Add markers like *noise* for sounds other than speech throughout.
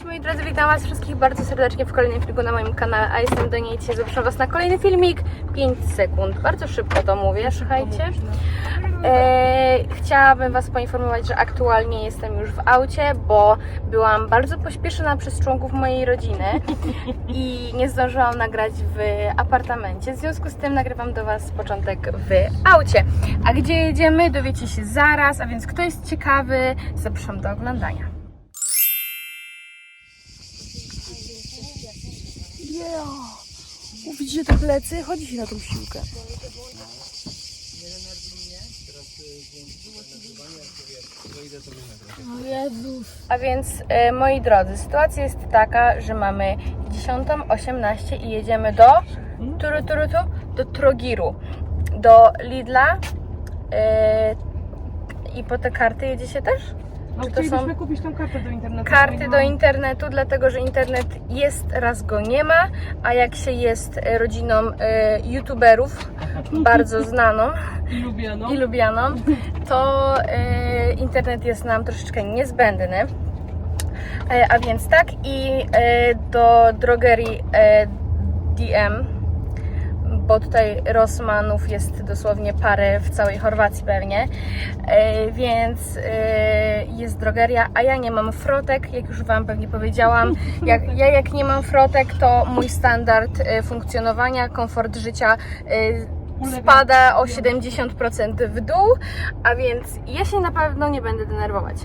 Cześć moi drodzy, witam was wszystkich bardzo serdecznie w kolejnym filmiku na moim kanale, a jestem do niej dzisiaj zapraszam was na kolejny filmik. 5 sekund, bardzo szybko to mówię, słuchajcie. e, Chciałabym was poinformować, że aktualnie jestem już w aucie, bo byłam bardzo pośpieszona przez członków mojej rodziny *laughs* i nie zdążyłam nagrać w apartamencie, w związku z tym nagrywam do was początek w aucie. A gdzie jedziemy dowiecie się zaraz, a więc kto jest ciekawy, zapraszam do oglądania Widzicie te plecy? Chodzi się na tą siłkę. A więc, e, moi drodzy, sytuacja jest taka, że mamy 10.18 i jedziemy do turu, turu, tu, do Trogiru, do Lidla e, i po te karty jedziecie też? No, Czy to są kupić tą kartę do internetu. karty do internetu, dlatego że internet jest, raz go nie ma, a jak się jest e, rodziną e, youtuberów, *laughs* bardzo znaną, I lubię, no. i lubianą, to e, internet jest nam troszeczkę niezbędny. E, a więc tak i e, do drogerii e, DM, bo tutaj Rosmanów jest dosłownie parę w całej Chorwacji pewnie, e, więc e, jest drogeria, a ja nie mam frotek, jak już Wam pewnie powiedziałam. Jak, ja jak nie mam frotek, to mój standard e, funkcjonowania, komfort życia. Spada o 70% w dół, a więc ja się na pewno nie będę denerwować.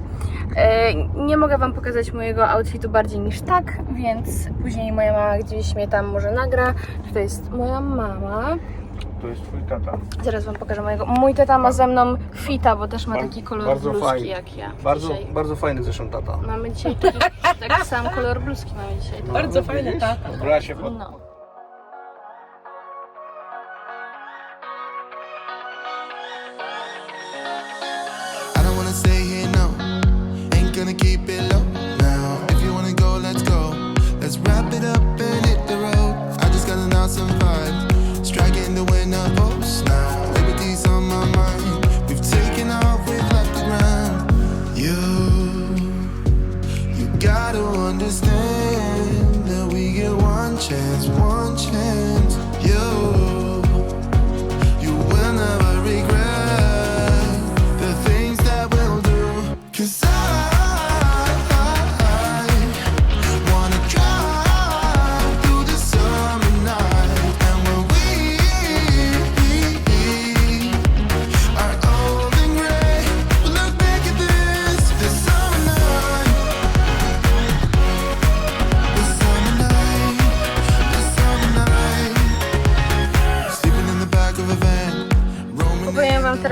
E, Nie mogę Wam pokazać mojego outfitu bardziej niż tak, więc później moja mama gdzieś mnie tam może nagra. Tutaj jest moja mama. To jest twój tata. Zaraz Wam pokażę mojego. Mój tata ma ze mną fita, bo też ma taki kolor bardzo bluzki fajny. jak ja. Bardzo, Dzisiaj. bardzo fajny zresztą tata. Mamy dzisiaj taki, taki sam kolor bluzki mamy dzisiaj. Bardzo fajne, tak. Gra się pod... No.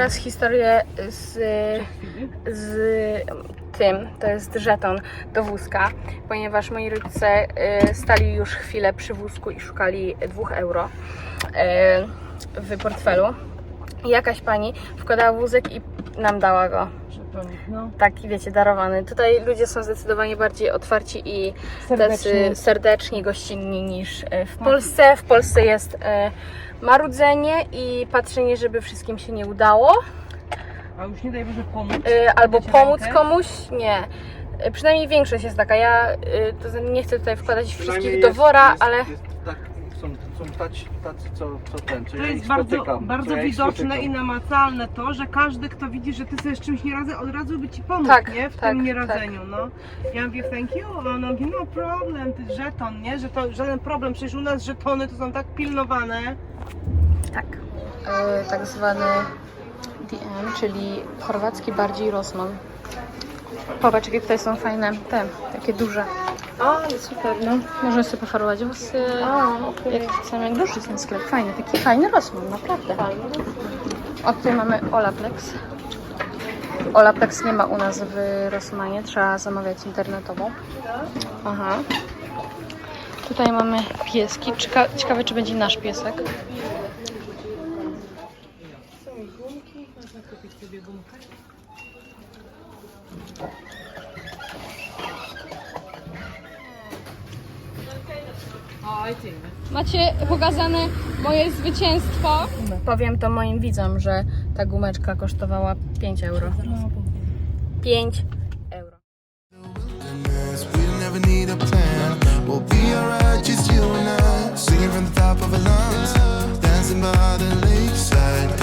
Teraz historię z, z tym, to jest żeton do wózka, ponieważ moi rodzice y, stali już chwilę przy wózku i szukali 2 euro y, w portfelu. Jakaś pani wkładała wózek i nam dała go. Żetonik, no. Taki, wiecie, darowany. Tutaj ludzie są zdecydowanie bardziej otwarci i Serdeczni. tacy serdeczni, gościnni niż e, w Polsce. W Polsce jest e, marudzenie i patrzenie, żeby wszystkim się nie udało. A już nie daj Boże pomóc. E, Albo pomóc rękę. komuś. Nie. Przynajmniej większość jest taka. Ja to znaczy nie chcę tutaj wkładać wszystkich do wora, jest, ale Jest tak, są, są tacy, tacy co, co ten, co To ja jest ich bardzo, spotykam. bardzo co ja ich widoczne spotykam. i namacalne to, że każdy, kto widzi, że ty sobie z czymś nie radzę, od razu by ci pomógł, Tak, nie? W tak, tym nieradzeniu, no. Ja mówię thank you, a ona mówi no problem, ty żeton, nie? Że to żaden problem, przecież u nas żetony to są tak pilnowane. tak. E, tak zwany DM, czyli chorwacki bardziej Rosman. Popatrz, jakie tutaj są fajne, te, takie duże. O, ale super, No, można sobie pofarować włosy. A, okej. Jak chcemy, jak duży ten sklep, fajny, taki fajny Rosman, naprawdę. O, tutaj mamy Olaplex. Olaplex nie ma u nas w Rosmanie, trzeba zamawiać internetowo. Aha. Tutaj mamy pieski. Cieka ciekawe, czy będzie nasz piesek. Macie pokazane moje zwycięstwo. Powiem to moim widzom, że ta gumeczka kosztowała 5 euro. 5 euro. Singing from the top of our lungs, dancing by the lakeside.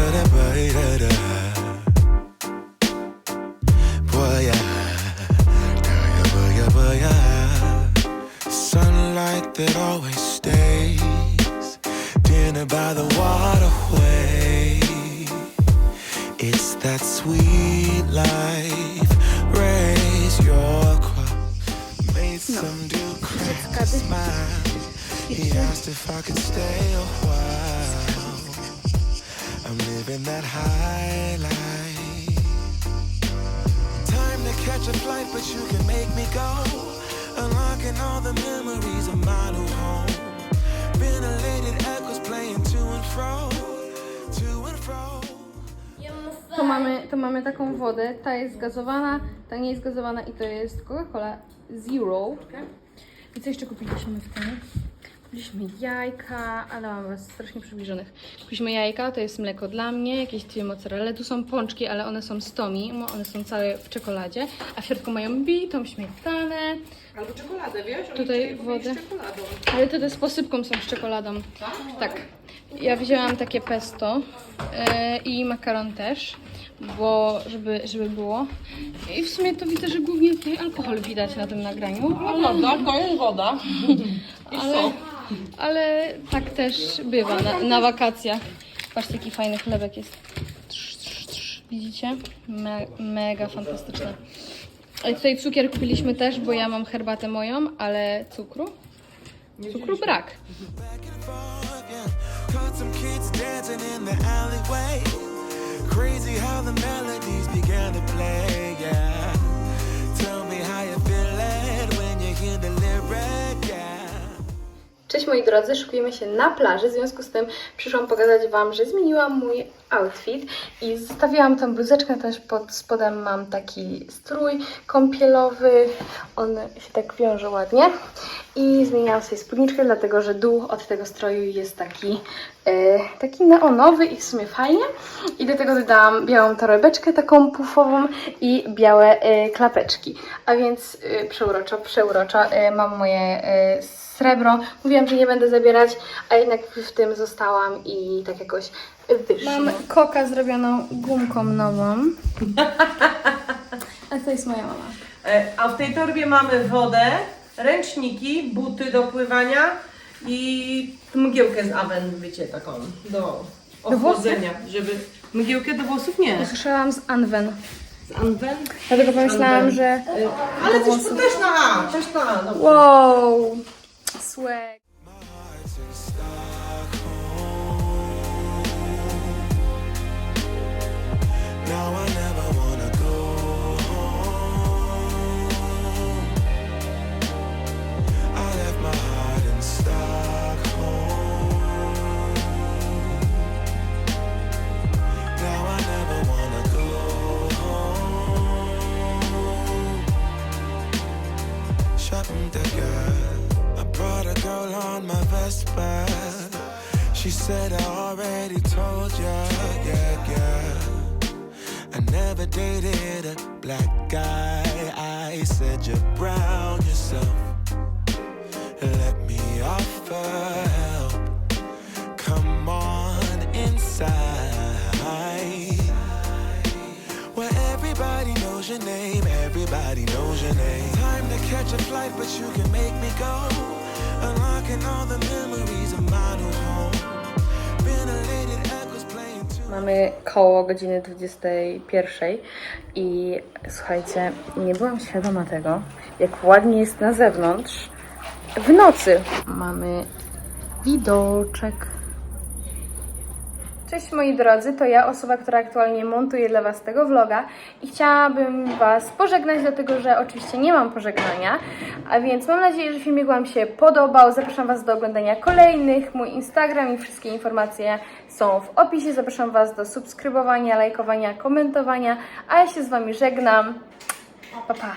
He asked if I could stay a while. I'm living that high life. Time to catch a flight, but you can make me go. Unlocking all the memories of my new home. Ventilated echoes playing to and fro. To mamy, to mamy taką wodę, ta jest gazowana, ta nie jest gazowana i to jest Coca-Cola Zero. I co jeszcze kupiliśmy w tym? Kupiliśmy jajka, ale mam was strasznie przybliżonych. Kupiliśmy jajka, to jest mleko dla mnie, jakieś dwie mozzarelle. Tu są pączki, ale one są z Tomi, one są całe w czekoladzie. A w środku mają bitą śmietanę, Albo czekoladę, wiesz? Oni Tutaj wodę. czekoladą. ale to z posypką są z czekoladą. Tak. Ja wzięłam takie pesto e, i makaron też, bo żeby, żeby było. I w sumie to widzę, że głównie tutaj alkohol widać na tym nagraniu, ale, Woda, to jest woda. ale, ale tak też bywa na, na wakacjach. Patrzcie, jaki fajny chlebek jest. Trz, trz, trz. Widzicie? Me, mega fantastyczne. Ale tutaj cukier kupiliśmy też, bo ja mam herbatę moją, ale cukru? Cukru brak. Back and forth, yeah. Caught some kids dancing in the alleyway. Crazy how the melodies began to play, Cześć moi drodzy, szykujemy się na plaży, w związku z tym przyszłam pokazać Wam, że zmieniłam mój outfit i zostawiłam tą bluzeczkę też pod spodem mam taki strój kąpielowy, on się tak wiąże ładnie. I zmieniałam sobie spódniczkę, dlatego że dół od tego stroju jest taki, e, taki neonowy i w sumie fajnie. I do tego dodałam białą torebeczkę taką pufową i białe e, klapeczki, a więc e, przeuroczo, przeuroczo mam moje srebro. Mówiłam, że nie będę zabierać, a jednak w tym zostałam i tak jakoś wyszło. Mam koka zrobioną gumką nową. A to jest moja mama. E, A w tej torbie mamy wodę, ręczniki, buty do pływania i mgiełkę z Aven, wiecie, taką do ochłodzenia, żeby... Mgiełkę do włosów nie. Usłyszałam z Anwen. Z Anwen? Dlatego pomyślałam, Anwen. że... Ale też, też na A, też na A. Dobrze. Wow! swag. Now I She said, I already told ya, yeah, yeah. I never dated a black guy. I said, You're brown yourself. Let me offer help. Come on inside. Where everybody knows your name, everybody knows your name. Time to catch a flight, but you can make me go. Mamy koło godziny 21 i słuchajcie, nie byłam świadoma tego, jak ładnie jest na zewnątrz w nocy. Mamy widoczek. Cześć moi drodzy, to ja, osoba, która aktualnie montuje dla Was tego vloga i chciałabym Was pożegnać, dlatego że oczywiście nie mam pożegnania, a więc mam nadzieję, że filmik Wam się podobał. Zapraszam Was do oglądania kolejnych, mój Instagram i wszystkie informacje są w opisie. Zapraszam Was do subskrybowania, lajkowania, komentowania, a ja się z Wami żegnam. Pa, pa.